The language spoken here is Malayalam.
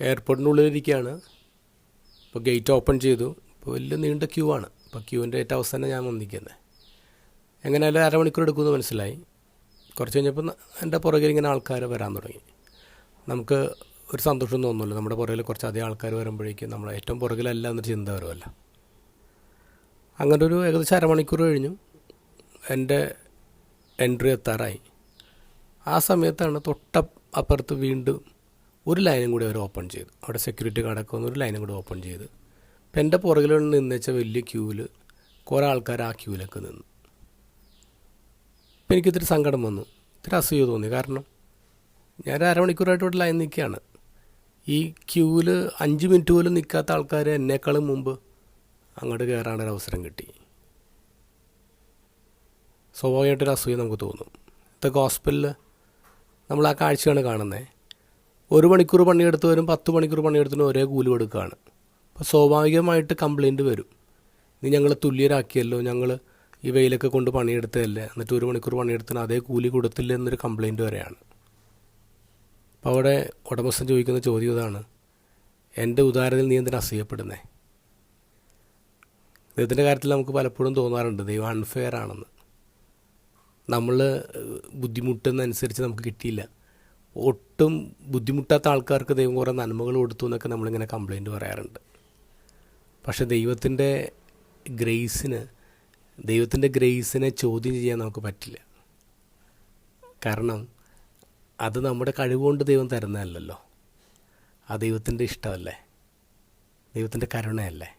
എയർപോർട്ടിനുള്ളിലിരിക്കുകയാണ്. ഇപ്പോൾ ഗേറ്റ് ഓപ്പൺ ചെയ്തു. ഇപ്പോൾ വലിയ നീണ്ട ക്യൂ ആണ്. ഇപ്പോൾ ക്യൂവിന്റെ ഏറ്റവും അവസാനം ഞാൻ വന്നിരിക്കുന്നത് എങ്ങനെയായാലും അരമണിക്കൂർ എടുക്കുമെന്ന് മനസ്സിലായി. കുറച്ച് കഴിഞ്ഞപ്പോൾ എന്റെ പുറകിൽ ഇങ്ങനെ ആൾക്കാർ വരാൻ തുടങ്ങി. നമുക്ക് ഒരു സന്തോഷം തോന്നുമല്ലോ. നമ്മുടെ പുറകിൽ കുറച്ച് അധികം ആൾക്കാർ വരുമ്പോഴേക്കും നമ്മൾ ഏറ്റവും പുറകിലല്ല എന്നൊരു ചിന്ത വരുമല്ലോ. അങ്ങനെ ഒരു ഏകദേശം അരമണിക്കൂർ കഴിഞ്ഞു. എന്റെ എൻട്രി എത്താറായി. ആ സമയത്താണ് തൊട്ട അപ്പുറത്ത് വീണ്ടും ഒരു ലൈനും കൂടി അവർ ഓപ്പൺ ചെയ്തു. അവിടെ സെക്യൂരിറ്റി ഗാർഡൊക്കെ വന്ന് ഒരു ലൈനും കൂടി ഓപ്പൺ ചെയ്ത്. അപ്പം എന്റെ പുറകിൽ നിന്ന് വലിയ ക്യൂവിൽ കുറേ ആൾക്കാർ ആ ക്യൂവിലൊക്കെ നിന്നു. അപ്പം എനിക്കിത്തിരി സങ്കടം വന്നു. ഇത്തിരി അസൂയ തോന്നി. കാരണം ഞാൻ അരമണിക്കൂറായിട്ട് ഇവിടെ ലൈൻ നിൽക്കുകയാണ്. ഈ ക്യൂവിൽ അഞ്ച് മിനിറ്റ് പോലും നിൽക്കാത്ത ആൾക്കാർ എന്നേക്കാളും മുമ്പ് അങ്ങോട്ട് കയറാനൊരു അവസരം കിട്ടി. സ്വാഭാവികമായിട്ടൊരു അസൂയ നമുക്ക് തോന്നും. ഇത്തൊക്കെ ഹോസ്പിറ്റലിൽ നമ്മൾ ആ കാഴ്ചയാണ് കാണുന്നത്. ഒരു മണിക്കൂർ പണിയെടുത്തവരും പത്ത് മണിക്കൂർ പണിയെടുത്തവരും ഒരേ കൂലി കൊടുക്കുകയാണ്. അപ്പോൾ സ്വാഭാവികമായിട്ട് കംപ്ലൈന്റ് വരും. നീ ഞങ്ങളെ തുല്യരാക്കിയല്ലോ ഞങ്ങൾ ഈ വെയിലൊക്കെ കൊണ്ട് പണിയെടുത്തതല്ലേ? എന്നിട്ട് ഒരു മണിക്കൂർ പണിയെടുത്തിന് അതേ കൂലി കൊടുത്തില്ല എന്നൊരു കംപ്ലൈന്റ് വരെയാണ്. അപ്പോൾ അവിടെ ഉടമസ്ഥൻ ചോദിക്കുന്ന ചോദ്യം ഇതാണ്. എന്റെ ഉദാഹരണത്തിൽ നീ എന്തിനാ അസൂയപ്പെടുന്നേ ദൈവത്തിന്റെ കാര്യത്തിൽ നമുക്ക് പലപ്പോഴും തോന്നാറുണ്ട് ദൈവം അൺഫെയർ ആണെന്ന്. നമ്മൾ ബുദ്ധിമുട്ടുന്നതനുസരിച്ച് നമുക്ക് കിട്ടിയില്ല. ഒട്ടും ബുദ്ധിമുട്ടാത്ത ആൾക്കാർക്ക് ദൈവം കുറേ നന്മകൾ കൊടുത്തു എന്നൊക്കെ നമ്മളിങ്ങനെ കംപ്ലൈന്റ് പറയാറുണ്ട്. പക്ഷേ ദൈവത്തിന്റെ ഗ്രേസിന് ദൈവത്തിന്റെ ഗ്രേസിനെ ചോദ്യം ചെയ്യാൻ നമുക്ക് പറ്റില്ല. കാരണം അത് നമ്മുടെ കഴിവുകൊണ്ട് ദൈവം തരുന്നതല്ലല്ലോ. ആ ദൈവത്തിന്റെ ഇഷ്ടമല്ലേ? ദൈവത്തിന്റെ കരുണയല്ലേ?